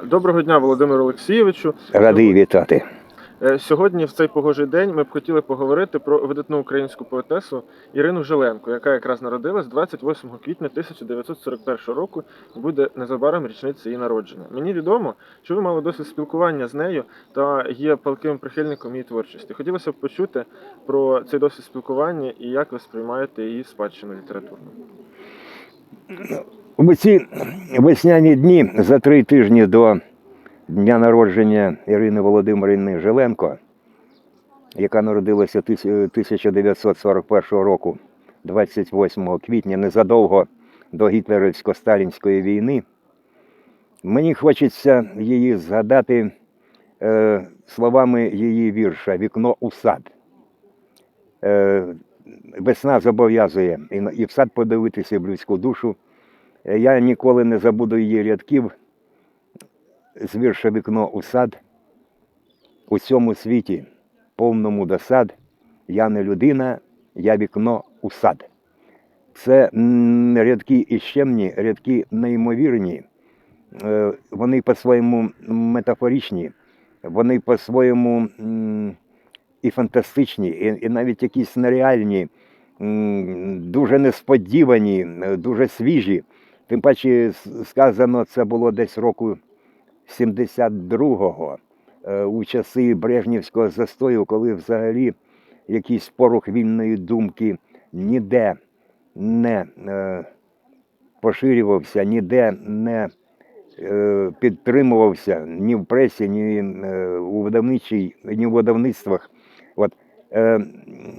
Доброго дня, Володимир Олексійовичу. Радий вітати. Е, Сьогодні, в цей погожий день, ми б хотіли поговорити про видатну українську поетесу Ірину Жиленко, яка якраз народилась 28 квітня 1941 року і буде незабаром річниця її народження. Мені відомо, що ви мали досвід спілкування з нею та є палким прихильником її творчості. Хотілося б почути про цей досвід спілкування і як ви сприймаєте її спадщину літературну. У ці весняні дні за три тижні до дня народження Ірини Володимирівни Жиленко, яка народилася 1941 року, 28 квітня, незадовго до гітлерівсько-сталінської війни, мені хочеться її згадати е, словами її вірша Вікно у сад. Е, весна зобов'язує і в сад подивитися в людську душу. Е, Я ніколи не забуду її рядків з вірша вікно у сад. У цьому світі, повному досад, я не людина, я вікно у сад. Це рядки іщемні, рядки неймовірні. Е, Вони по-своєму метафоричні, вони по-своєму і фантастичні, і, і навіть якісь нереальні, дуже несподівані, е, дуже свіжі. Тим паче сказано, це було десь року 72-го, е, у часи Брежнівського застою, коли взагалі якийсь порух вільної думки ніде не е, поширювався, ніде не е, підтримувався ні в пресі, ні у видавничій, ні в видавництвах. От,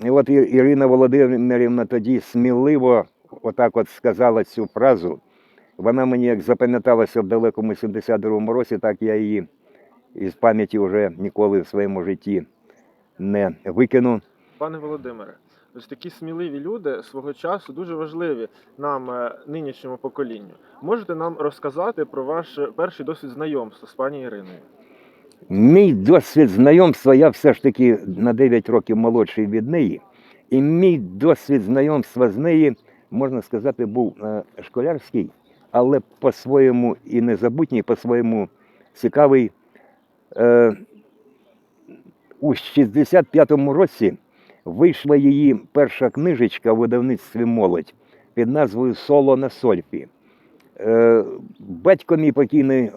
і от Ірина Володимирівна тоді сміливо отак от сказала цю фразу. Вона мені як запам'яталася в далекому 72-му році, так я її із пам'яті вже ніколи в своєму житті не викину. Пане Володимире, ось такі сміливі люди свого часу дуже важливі нам, е, нинішньому поколінню. Можете нам розказати про ваш перший досвід знайомства з пані Іриною? Мій досвід знайомства, я все ж таки на 9 років молодший від неї. І мій досвід знайомства з нею, можна сказати, був е, школярський, але по-своєму і незабутній, по-своєму цікавий. Е, У 65-му році вийшла її перша книжечка в видавництві молодь під назвою Соло на сольфі. Е, Батько мій покійний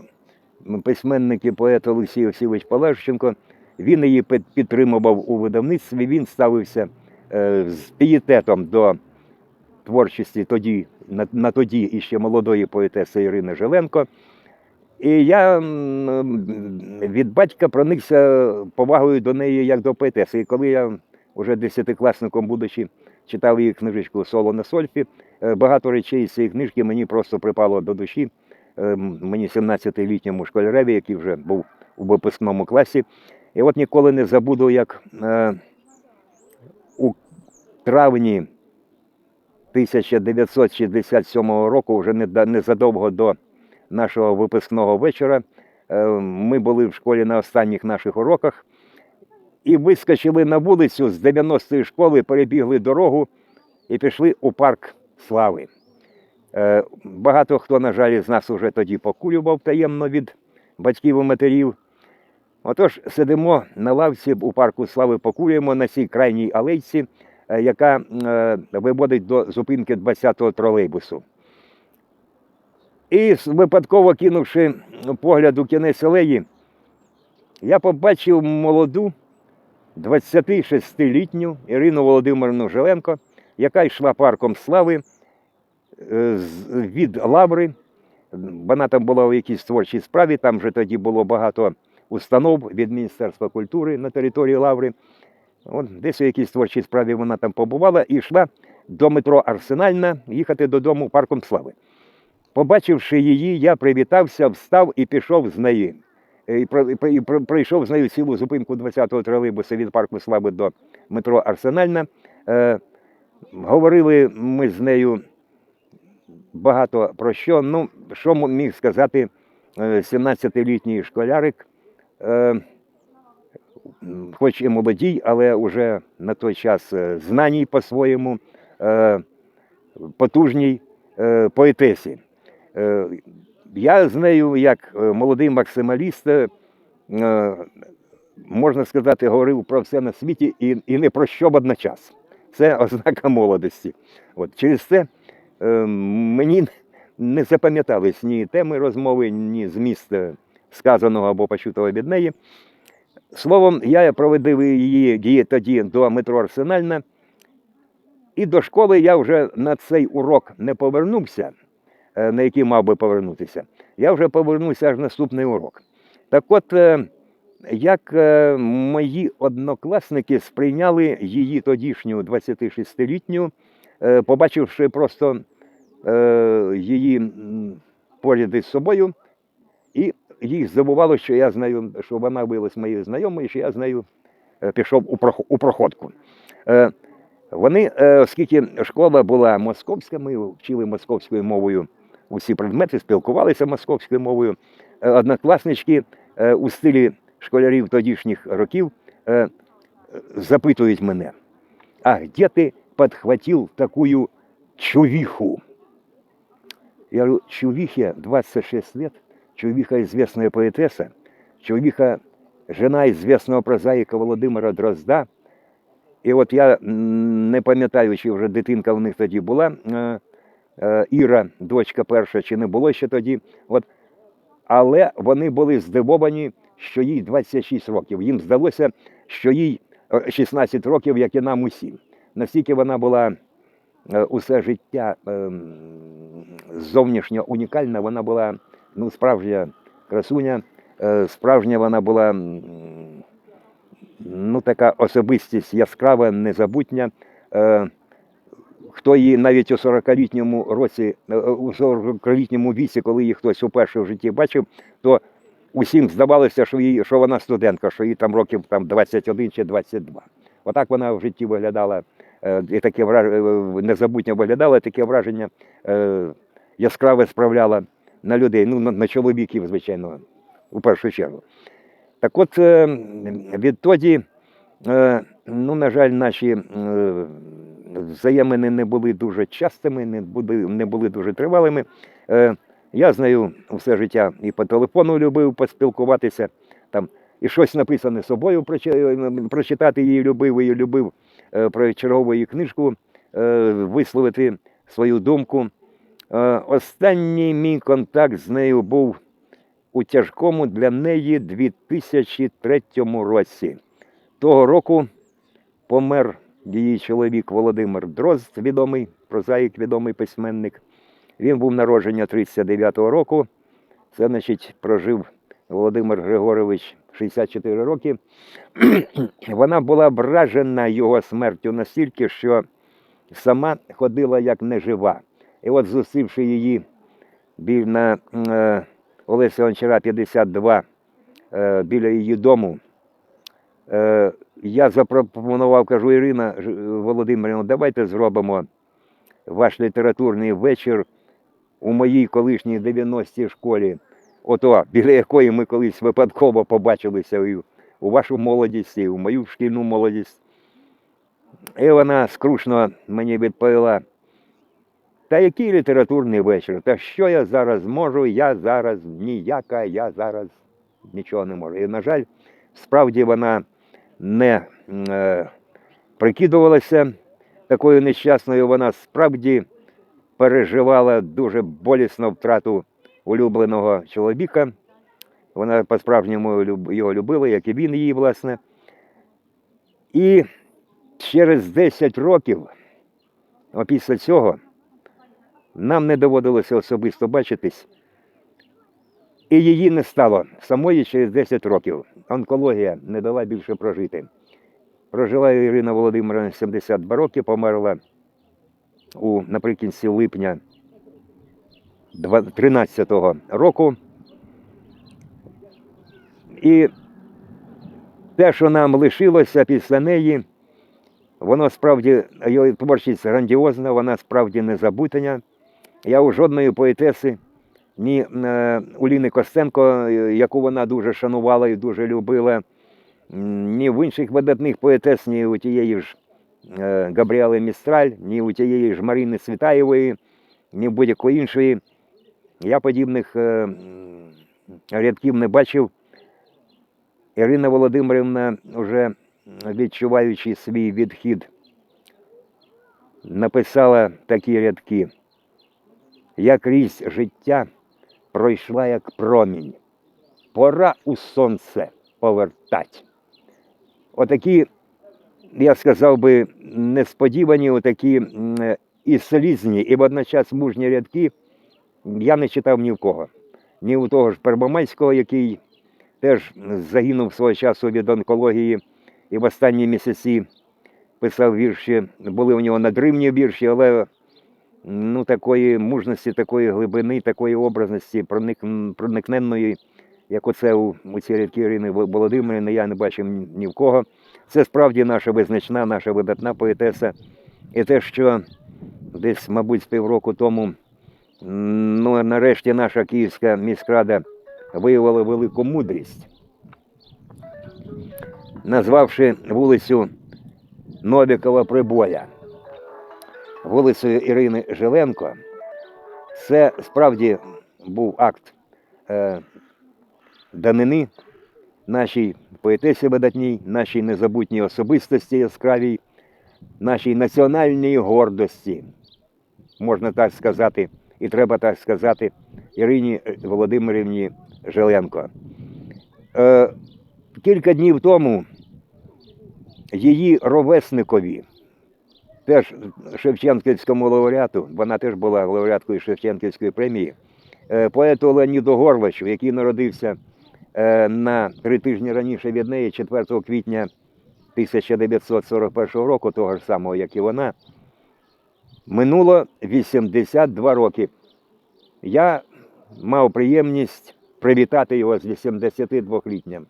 письменник і поет Олексій Осівич Палещенко, він її підтримував у видавництві, він ставився е, з пієтетом до творчості тоді, на, на тоді іще молодої поетеси Ірини Жиленко. І я від батька проникся повагою до неї як до поетеси. І коли я вже десятикласником, будучи, читав її книжечку Соло на сольфі, е, багато речей з цієї книжки мені просто припало до душі. Е, Мені 17-літньому школяреві, який вже був у випускному класі. І от ніколи не забуду, як е, у травні 1967 року, вже незадовго до нашого випускного вечора, е, ми були в школі на останніх наших уроках і вискочили на вулицю з 90-ї школи, перебігли дорогу і пішли у парк слави. Е, Багато хто, на жаль, з нас уже тоді покурював таємно від батьків і матерів. Отож, сидимо на лавці у парку слави, покурюємо на цій крайній алейці, яка е, виводить до зупинки 20-го тролейбусу. І випадково кинувши погляд у кінець алеї, я побачив молоду 26-літню Ірину Володимирівну Жиленко, яка йшла парком слави е, від лаври. Вона там була у якійсь творчій справі, там вже тоді було багато установ від Міністерства культури на території лаври. От десь у якійсь творчій справі вона там побувала і йшла до метро Арсенальна їхати додому парком слави. Побачивши її, я привітався, встав і пішов з нею. Е, І, про- і про- і про- пройшов з нею цілу зупинку 20-го тролейбуса від парку слави до метро Арсенальна. Е, говорили ми з нею багато про що. Ну, що міг сказати е, 17-літній школярик, е, хоч і молодій, але вже на той час е, знаній по-своєму, е, потужній е, поетесі. Я з нею, як молодий максималіст, можна сказати, говорив про все на світі і, і не про що б одночас. Це ознака молодості. От, через це мені не запам'ятались ні теми розмови, ні зміст сказаного або почутого від неї. Словом, я проведив її її тоді до метро Арсенальна, і до школи я вже на цей урок не повернувся, е, на який мав би повернутися. Я вже повернувся аж наступний урок. Так от, е, як е, мої однокласники сприйняли її тодішню 26-літню, е, побачивши просто її поряд із собою, і їх здивувало, що я знаю, що вона виявилась моєю знайомою, що я з нею е, пішов у проходку. Е, Вони, е, оскільки школа була московська, ми вчили московською мовою усі предмети, спілкувалися московською мовою. Однокласнички у стилі школярів тодішніх років запитують мене, а де ти підхватив таку чувиху? Я говорю, чувихе 26 лет, чувиха известная поэтесса, чувиха жена известного прозаїка Володимира Дрозда. І от я не пам'ятаю, чи вже дитинка в них тоді була, е, е, Іра, дочка перша, чи не було ще тоді. От. Але вони були здивовані, що їй 26 років. Їм здалося, що їй е, 16 років, як і нам усім. Настільки вона була е, усе життя ем, зовнішньо унікальна, вона була ну, справжня красуня, е, справжня вона була ну, така особистість яскрава, незабутня. Е, Хто її навіть у 40-літньому році, е, у 40-літньому віці, коли її хтось уперше в житті бачив, то усім здавалося, що, їй, що вона студентка, що їй там років там, 21 чи 22. Отак вона в житті виглядала, і таке враж- е, незабутньо виглядала, таке враження яскраве справляла на людей, ну, на, чоловіків, звичайно, у першу чергу. Так от, е, відтоді, е, ну, на жаль, наші е, взаємини не були дуже частими, не були, не були дуже тривалими. Я з нею все життя і по телефону любив поспілкуватися, там, і щось написане собою прочитати її любив, і любив про чергову її книжку висловити свою думку. Е, Останній мій контакт з нею був у тяжкому для неї 2003 році. Того року помер її чоловік Володимир Дрозд, відомий прозаїк, відомий письменник. Він був народження 39-го року. Це, значить, прожив Володимир Григорович 64 роки. Вона була вражена його смертю настільки, що сама ходила як нежива. І от зустрівши її на е, Олеся Гончара 52 е, біля її дому, е, я запропонував, кажу, Ірина Володимирівна, давайте зробимо ваш літературний вечір у моїй колишній 90-й школі, ото, біля якої ми колись випадково побачилися у вашу молодість, і у мою шкільну молодість. І вона скрушно мені відповіла. Та який літературний вечір? Та що я зараз можу? Я зараз ніяка, я зараз нічого не можу. І, на жаль, справді вона не е, прикидувалася такою нещасною, вона справді переживала дуже болісну втрату улюбленого чоловіка. Вона по-справжньому його любила, як і він її, власне. І через 10 років, після цього, нам не доводилося особисто бачитись. І її не стало самої через 10 років. Онкологія не дала більше прожити. Прожила Ірина Володимирівна 72 роки, померла у, наприкінці липня 13-го року. І те, що нам лишилося після неї, воно справді, її творчість грандіозна, вона справді незабутня. Я у жодної поетеси, ні е, Уліни Костенко, е, яку вона дуже шанувала і дуже любила, ні в інших видатних поетес, ні у тієї ж е, Габріели Містраль, ні у тієї ж Марини Світаєвої, ні в будь-якої іншої Я подібних рядків не бачив. Ірина Володимирівна, вже відчуваючи свій відхід, написала такі рядки. Я крізь життя пройшла як промінь. Пора у сонце повертать. Отакі, я сказав би, несподівані, отакі і слізні, і водночас мужні рядки я не читав ні в кого. Ні у того ж Первомайського, який теж загинув свого часу від онкології і в останні місяці писав вірші. Були у нього надривні вірші, але ну, такої мужності, такої глибини, такої образності, проник, проникненної, як оце у, у ці рядки Ірини Володимирівни, я не бачив ні в кого. Це справді наша визначна, наша видатна поетеса. І те, що десь, мабуть, з півроку тому, ну, нарешті наша Київська міськрада виявила велику мудрість, назвавши вулицю Новікова Прибоя вулицею Ірини Жиленко, це справді був акт е, данини нашій поетесі видатній, нашій незабутній особистості яскравій, нашій національній гордості, можна так сказати, і треба так сказати, Ірині Володимирівні Жиленко. Е, кілька днів тому її ровесникові, теж Шевченківському лауреату, вона теж була лауреаткою Шевченківської премії, е, поету Леоніду Горвачу, який народився е, на три тижні раніше від неї, 4 квітня 1941 року, того ж самого, як і вона, минуло 82 роки. Я мав приємність привітати його з 82-літнім.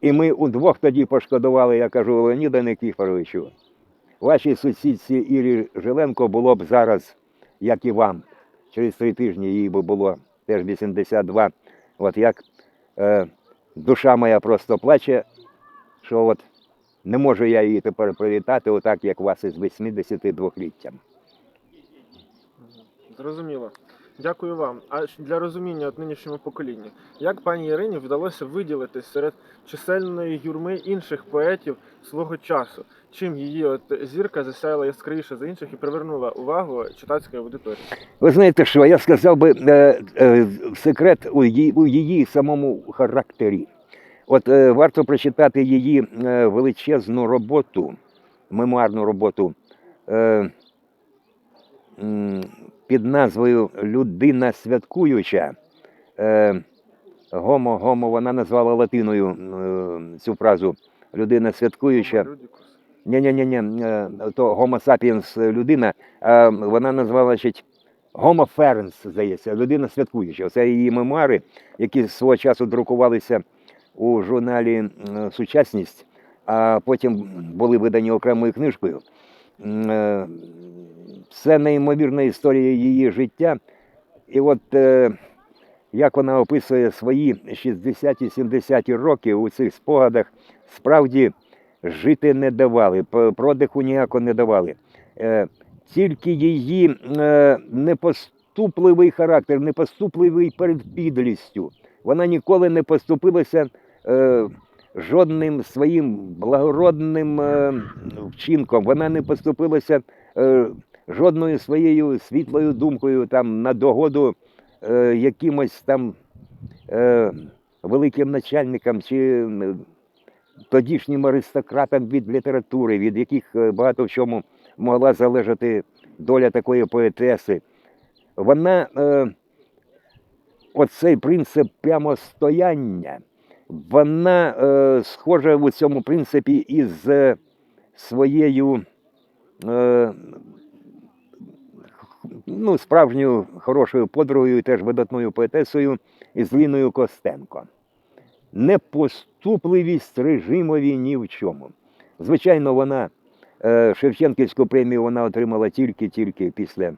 І ми удвох тоді пошкодували, я кажу, Леоніда Никіфоровичу, вашій сусідці Ірі Жиленко було б зараз, як і вам. Через три тижні їй би було теж 82. От як е, душа моя просто плаче, що от не можу я її тепер привітати, отак, як вас із 82-літтям. Зрозуміло. Дякую вам. А для розуміння от нинішньому поколінню, як пані Ірині вдалося виділити серед чисельної юрми інших поетів свого часу? Чим її от зірка засяяла яскравіше за інших і привернула увагу читацької аудиторії? Ви знаєте що, я сказав би е, е, секрет у її, у її самому характері. От е, варто прочитати її е, величезну роботу, мемуарну роботу е, під назвою Людина святкуюча. Е, гомо, гомо, вона назвала латиною е, цю фразу Людина святкуюча. Ні, ні, ні, ні, то Homo sapiens людина, а вона назвала значить, Homo ferens, здається, людина святкуюча. Це її мемуари, які свого часу друкувалися у журналі Сучасність, а потім були видані окремою книжкою. Е, Це неймовірна історія її життя. І от е, як вона описує свої 60-70 роки у цих спогадах, справді жити не давали, продиху ніякого не давали. Е, Тільки її непоступливий характер, непоступливий перед підлістю. Вона ніколи не поступилася жодним своїм благородним е, вчинком. Вона не поступилася е, жодною своєю світлою думкою там на догоду е, якимось там великим начальникам чи тодішнім аристократам від літератури, від яких багато в чому могла залежати доля такої поетеси. Вона оцей принцип прямостояння, вона е, схожа у цьому принципі із е, своєю е, ну, справжньою хорошою подругою, і теж видатною поетесою із Ліною Костенко непоступливість режимові ні в чому. Звичайно, вона е, Шевченківську премію вона отримала тільки-тільки після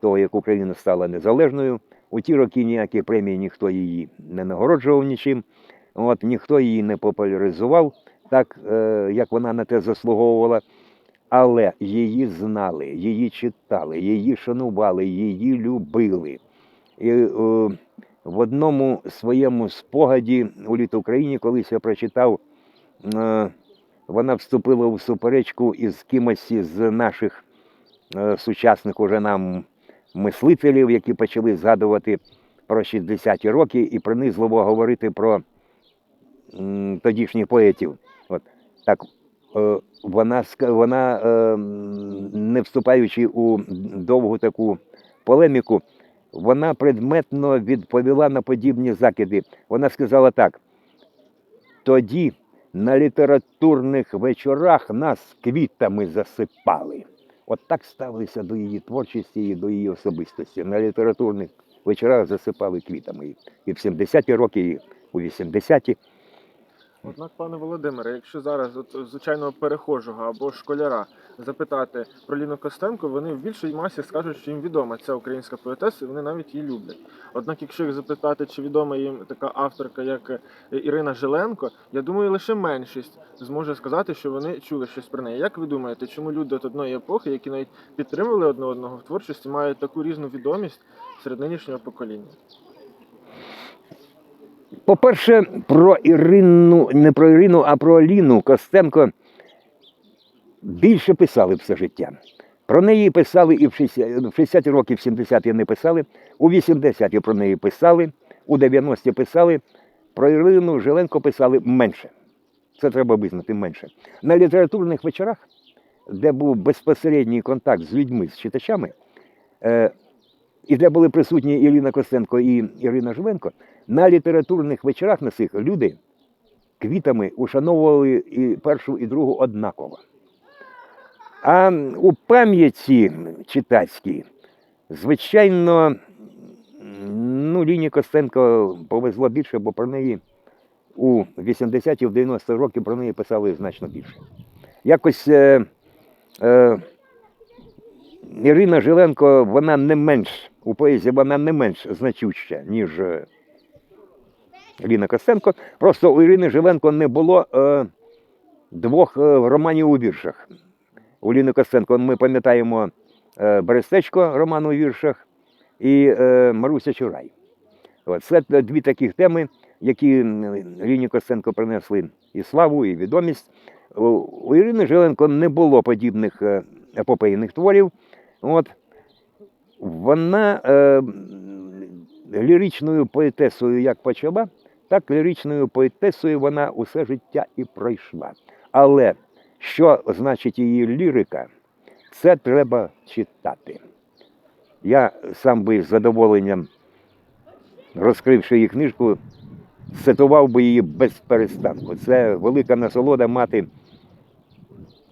того, як Україна стала незалежною. У ті роки ніякі премії ніхто її не нагороджував нічим, от, ніхто її не популяризував так, е, як вона на те заслуговувала. Але її знали, її читали, її шанували, її любили. І е, в одному своєму спогаді у літ Україні, колись я прочитав, е, вона вступила у суперечку із кимось з наших е, сучасних уже нам мислителів, які почали згадувати про 60-ті роки і принизливо говорити про тодішніх поетів. От так е, вона вона, е, не вступаючи у довгу таку полеміку, вона предметно відповіла на подібні закиди. Вона сказала так: тоді на літературних вечорах нас квітами засипали. От так ставилися до її творчості і до її особистості. На літературних вечорах засипали квітами. І в 70-ті роки, і у 80-ті. Однак, пане Володимире, якщо зараз от звичайного перехожого або школяра запитати про Ліну Костенко, вони в більшій масі скажуть, що їм відома ця українська поетеса, і вони навіть її люблять. Однак, якщо їх запитати, чи відома їм така авторка, як е, Ірина Жиленко, я думаю, лише меншість зможе сказати, що вони чули щось про неї. Як ви думаєте, чому люди от одної епохи, які навіть підтримували одне одного в творчості, мають таку різну відомість серед нинішнього покоління? По-перше, про Ірину, не про Ірину, а про Аліну Костенко більше писали все життя. Про неї писали і в 60 в 60-ті роки, в 70-ті не писали, у 80-ті про неї писали, у 90-ті писали, про Ірину Жиленко писали менше. Це треба визнати менше. На літературних вечорах, де був безпосередній контакт з людьми, з читачами, е, і де були присутні Ірина Костенко і Ірина Живенко, на літературних вечорах на цих люди квітами ушановували і першу, і другу однаково. А у пам'яті читацькій, звичайно, ну, Ліні Костенко повезло більше, бо про неї у 80-ті, в 90-ті роки про неї писали значно більше. Якось е, е, Ірина Жиленко, вона не менш у поезії, вона не менш значуща, ніж е, Ліна Костенко. Просто у Ірини Жиленко не було е, двох е, романів у віршах. У Ліни Костенко ми пам'ятаємо е, Берестечко роман у віршах і е, Маруся Чурай. От, це дві таких теми, які Ліні Костенко принесли і славу, і відомість. У, у Ірини Жиленко не було подібних е, епопейних творів. От, вона е, ліричною поетесою як почала, так ліричною поетесою вона усе життя і пройшла. Але що значить її лірика, це треба читати. Я сам би з задоволенням, розкривши її книжку, цитував би її без перестанку. Це велика насолода мати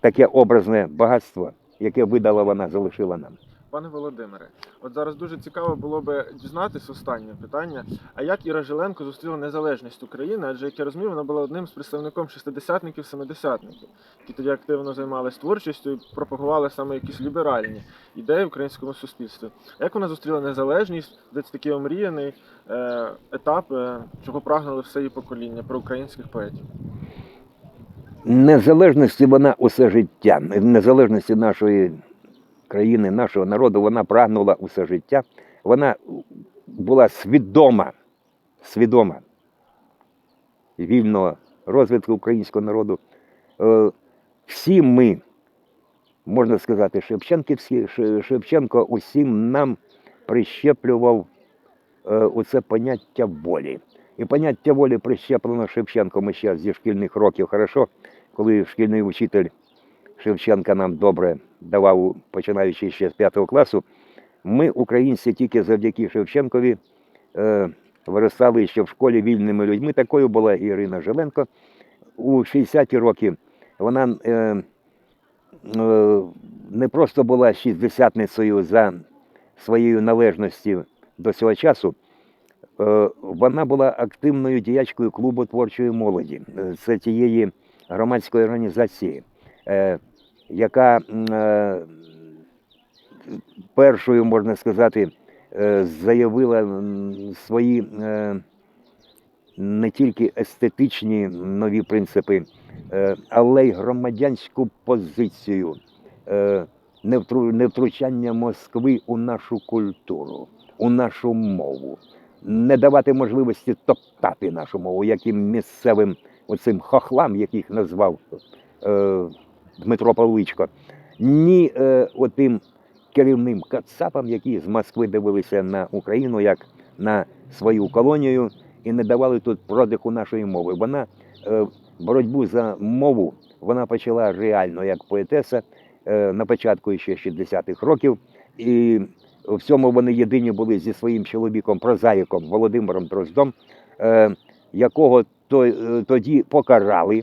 таке образне багатство, яке видала вона, залишила нам. Пане Володимире, от зараз дуже цікаво було би дізнатися останнє питання. А як Іра Жиленко зустріла незалежність України? Адже як я розумію, вона була одним з представником шестидесятників, семидесятників, які тоді активно займалися творчістю і пропагували саме якісь ліберальні ідеї в українському суспільстві. А як вона зустріла незалежність, де це такий омріяний е, етап, е, чого прагнули все її покоління про українських поетів? Незалежності вона усе життя, незалежності нашої країни, нашого народу, вона прагнула усе життя. Вона була свідома, свідома вільного розвитку українського народу. Е, Всі ми, можна сказати, Шевченківські, Шевченко усім нам прищеплював е, оце поняття волі. І поняття волі прищеплено Шевченком ще зі шкільних років. Хорошо, коли шкільний учитель Шевченка нам добре давав, починаючи ще з 5 класу, ми, українці, тільки завдяки Шевченкові е, виростали ще в школі вільними людьми. Такою була Ірина Жиленко. У 60-ті роки вона е, е, не просто була шістдесятницею за своєю належністю до цього часу, е, вона була активною діячкою клубу творчої молоді. Це тієї громадської організації, е, яка е, першою, можна сказати, е, заявила свої е, не тільки естетичні нові принципи, але й громадянську позицію невтручання Москви у нашу культуру. у нашу мову, не давати можливості топтати нашу мову, яким місцевим оцим хохлам, яких назвав Дмитро Павличко, ні е, отим керівним кацапам, які з Москви дивилися на Україну як на свою колонію і не давали тут продиху нашої мови. Вона е, боротьбу за мову вона почала реально як поетеса е, на початку ще 60-х років. І в цьому вони єдині були зі своїм чоловіком, прозаїком Володимиром Дроздом, е, якого то, е, тоді покарали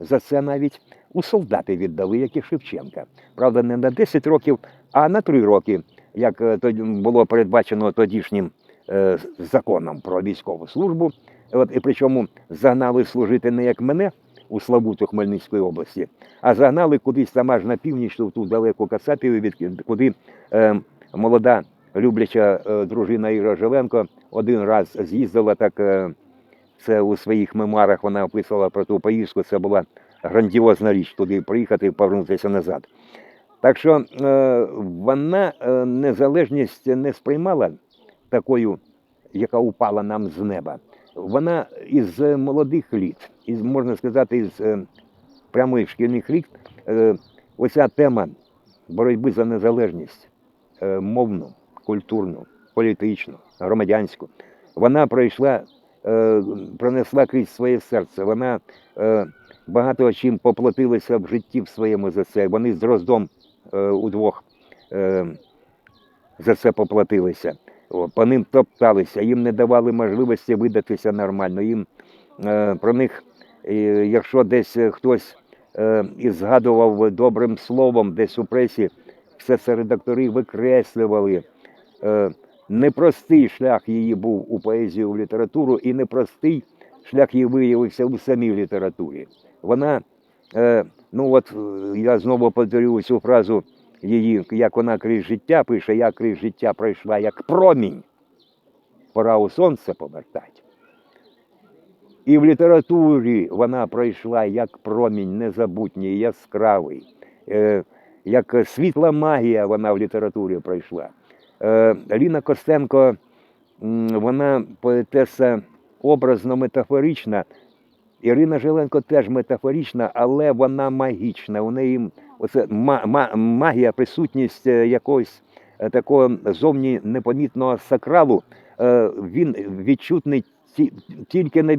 за це навіть. У солдати віддали, як і Шевченка. Правда, не на 10 років, а на 3 роки, як е, було передбачено тодішнім е, законом про військову службу. От, і причому загнали служити не як мене у Славуту Хмельницької області, а загнали кудись там аж на північ, в ту далеку Кацапію, від куди е, молода любляча е, дружина Іра Жиленко один раз з'їздила так. Е, це у своїх мемуарах вона описувала про ту поїздку. Це була грандіозна річ туди приїхати і повернутися назад. Так що е, вона е, незалежність не сприймала такою, яка упала нам з неба. Вона із молодих літ, із, можна сказати, із е, прямо із шкільних літ, оця тема боротьби за незалежність мовну, культурну, політичну, громадянську, вона пройшла, пронесла крізь своє серце. Вона багато чим поплатилися в житті в своєму за це. Вони з Дроздом е, удвох е, за це поплатилися. По ним топталися, їм не давали можливості видатися нормально. Їм е, про них, якщо десь хтось і згадував добрим словом десь у пресі, все це редактори викреслювали. Непростий шлях її був у поезію, у літературу, і непростий шлях її виявився у самій літературі. Вона, е, ну от е, я знову повторю цю фразу її, як вона крізь життя пише, я крізь життя пройшла як промінь. Пора у сонце повертать. І в літературі вона пройшла як промінь незабутній, яскравий, е, як світла магія вона в літературі пройшла. Ліна Костенко, вона поетеса образно метафорична. Ірина Жиленко теж метафорична, але вона магічна. У неї оце ма- ма- магія, присутність е, якогось е, такого зовні непомітного сакралу. Е, Він відчутний ті- тільки на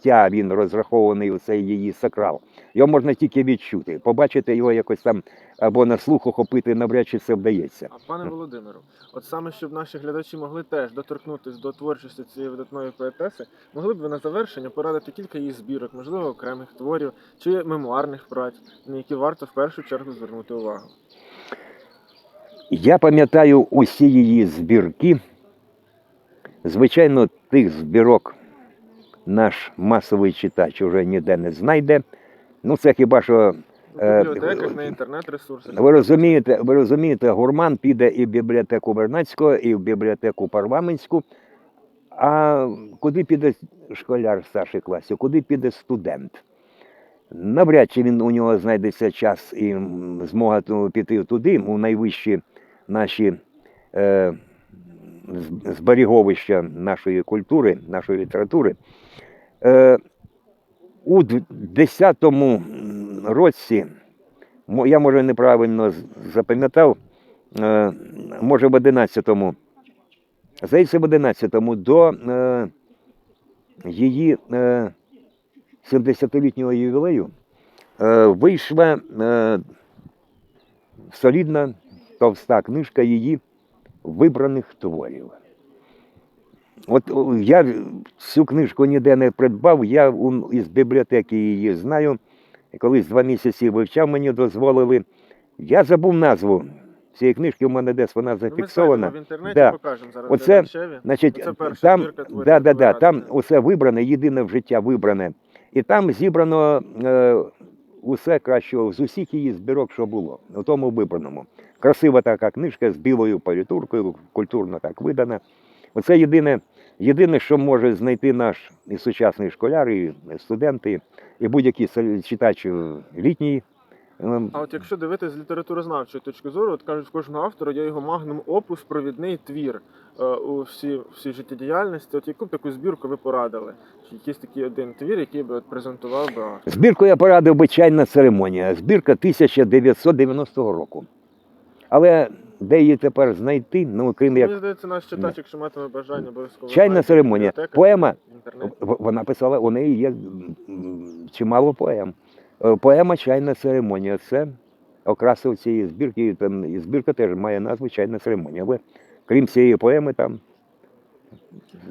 відчуття він розрахований у цей її сакрал. Його можна тільки відчути. Побачити його якось там або на слух охопити навряд чи це вдається. А пане Володимиру, от саме щоб наші глядачі могли теж доторкнутися до творчості цієї видатної поетеси, могли б ви на завершення порадити кілька її збірок, можливо, окремих творів чи мемуарних праць, на які варто в першу чергу звернути увагу. Я пам'ятаю усі її збірки. Звичайно, тих збірок наш масовий читач уже ніде не знайде. Ну, це хіба що В Е, бібліотеках, на інтернет-ресурсах. ви розумієте, ви розумієте, гурман піде і в бібліотеку Вернацького, і в бібліотеку парламентську. А куди піде школяр в старшій класі, куди піде студент? Навряд чи він у нього знайдеться час і змога піти туди, у найвищі наші е, зберіговища нашої культури, нашої літератури. Е, у 10-му році, я може неправильно запам'ятав, е, може в 11-му, здається, в 11-му до е, її е, 70-літнього ювілею вийшла солідна товста книжка її вибраних творів. От я цю книжку ніде не придбав, я із бібліотеки її знаю. Колись два місяці вивчав, мені дозволили. Я забув назву цієї книжки, у мене десь вона Ну, ми зафіксована. в інтернеті, Да. покажемо зараз. Оце. Значить, Оце там, да, да, да, там усе вибране, єдине в життя вибране. І там зібрано е, усе кращого з усіх її збірок, що було, у тому вибраному. Красива така книжка з білою політуркою, культурно так видана. Оце єдине, єдине, що може знайти наш і сучасний школяр, і студенти, і будь-який со- читач літній Ем, А от якщо дивитися з літературознавчої точки зору, от кажуть, кожного автора є його магнум опус, провідний твір е, у всій, всій життєдіяльності. От яку б таку збірку ви порадили? Чи якийсь такий один твір, який би от презентував би? Збірку я порадив би чайна церемонія. Збірка 1990 року. Але де її тепер знайти, ну крім як Мені здається, наш читач, якщо матиме бажання, обов'язково. Чайна церемонія. Поема. Вона писала, у неї є чимало поем. Е, Поема Чайна церемонія. Це окрасив цієї збірки. Там, і збірка теж має назву Чайна церемонія. Але крім цієї поеми, там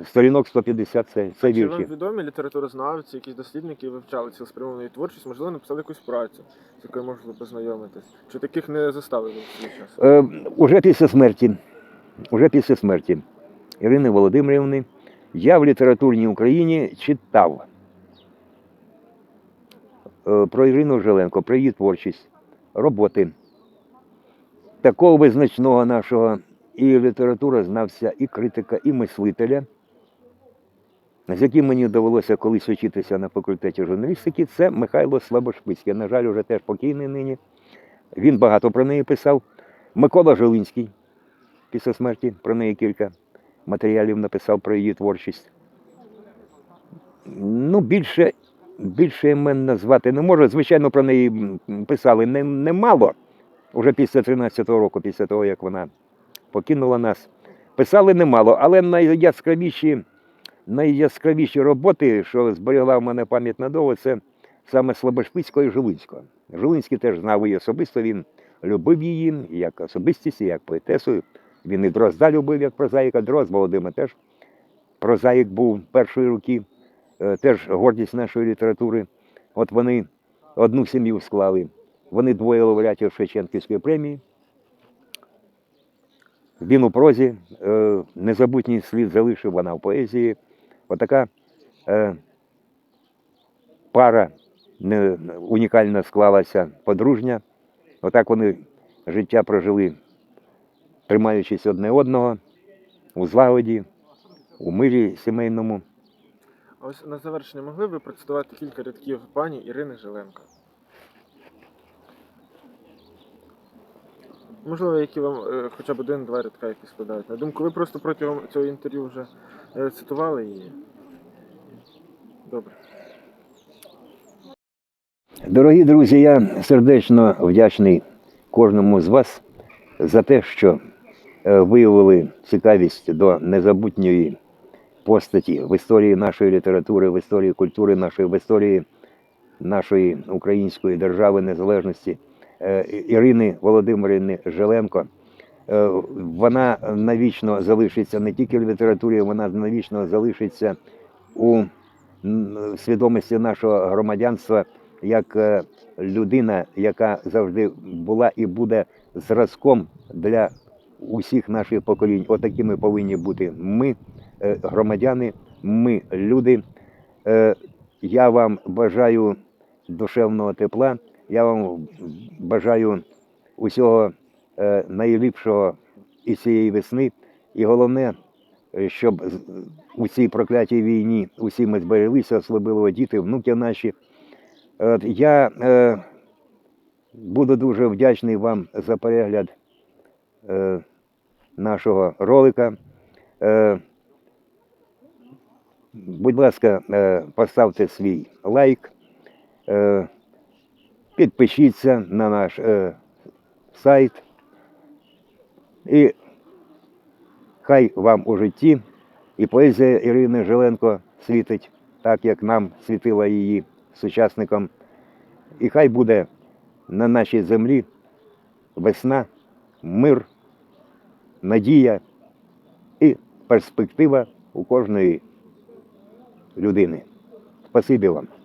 сторінок 150 це, це Чи вам вірші. відомі літературознавці, якісь дослідники вивчали цілеспрямовану творчість, можливо, написали якусь працю, з якою можна познайомитись? Чи таких не заставили в свій час? Е, уже після смерті, уже після смерті Ірини Володимирівни я в літературній Україні читав е, про Ірину Желенко, про її творчість, роботи такого визначного нашого і літературознавця, і критика, і мислителя, з яким мені довелося колись вчитися на факультеті журналістики, це Михайло Слабошпицький. На жаль, уже теж покійний нині. Він багато про неї писав. Микола Жилинський після смерті про неї кілька матеріалів написав про її творчість. Ну, більше, більше імен назвати не можу. Звичайно, про неї писали не- немало. Уже після 13-го року, після того, як вона покинула нас. Писали немало, але найяскравіші, найяскравіші роботи, що зберегла в мене пам'ять надовго, це саме Слабошпицького і Жилинського. Жилинський теж знав її особисто, він любив її як особистість, як поетесу. Він і Дрозда любив як прозаїка. Дрозд Володимир теж прозаїк був першої руки, е, теж гордість нашої літератури. От вони одну сім'ю склали. Вони двоє лауреатів Шевченківської премії. Він у прозі, е, незабутній слід залишив вона в поезії. Отака е, пара не, унікальна склалася подружня. Отак вони життя прожили, тримаючись одне одного у злагоді, у мирі сімейному. Ось на завершення могли б ви процитувати кілька рядків пані Ірини Жиленко? Можливо, які вам е, хоча б один-два рядка які спадають. На думку, ви просто протягом цього інтерв'ю вже е, цитували її. Добре. Дорогі друзі, я сердечно вдячний кожному з вас за те, що е, виявили цікавість до незабутньої постаті в історії нашої літератури, в історії культури нашої, в історії нашої української держави незалежності Ірини Володимирівни Желенко. Е, Вона навічно залишиться не тільки в літературі, вона навічно залишиться у свідомості нашого громадянства як е, людина, яка завжди була і буде зразком для усіх наших поколінь. Отакими повинні бути ми, е, громадяни, ми люди. Е, Я вам бажаю душевного тепла, я вам бажаю усього е, найліпшого і цієї весни. І головне, е, щоб у цій проклятій війні усі ми збереглися, особливо діти, внуки наші. От я е, буду дуже вдячний вам за перегляд е, нашого ролика. Е, будь ласка, е, поставте свій лайк, е, підпишіться на наш е, сайт. І хай вам у житті і поезія Ірини Жиленко світить так, як нам світила її сучасникам. І хай буде на нашій землі весна, мир, надія і перспектива у кожної людини. Спасибі вам.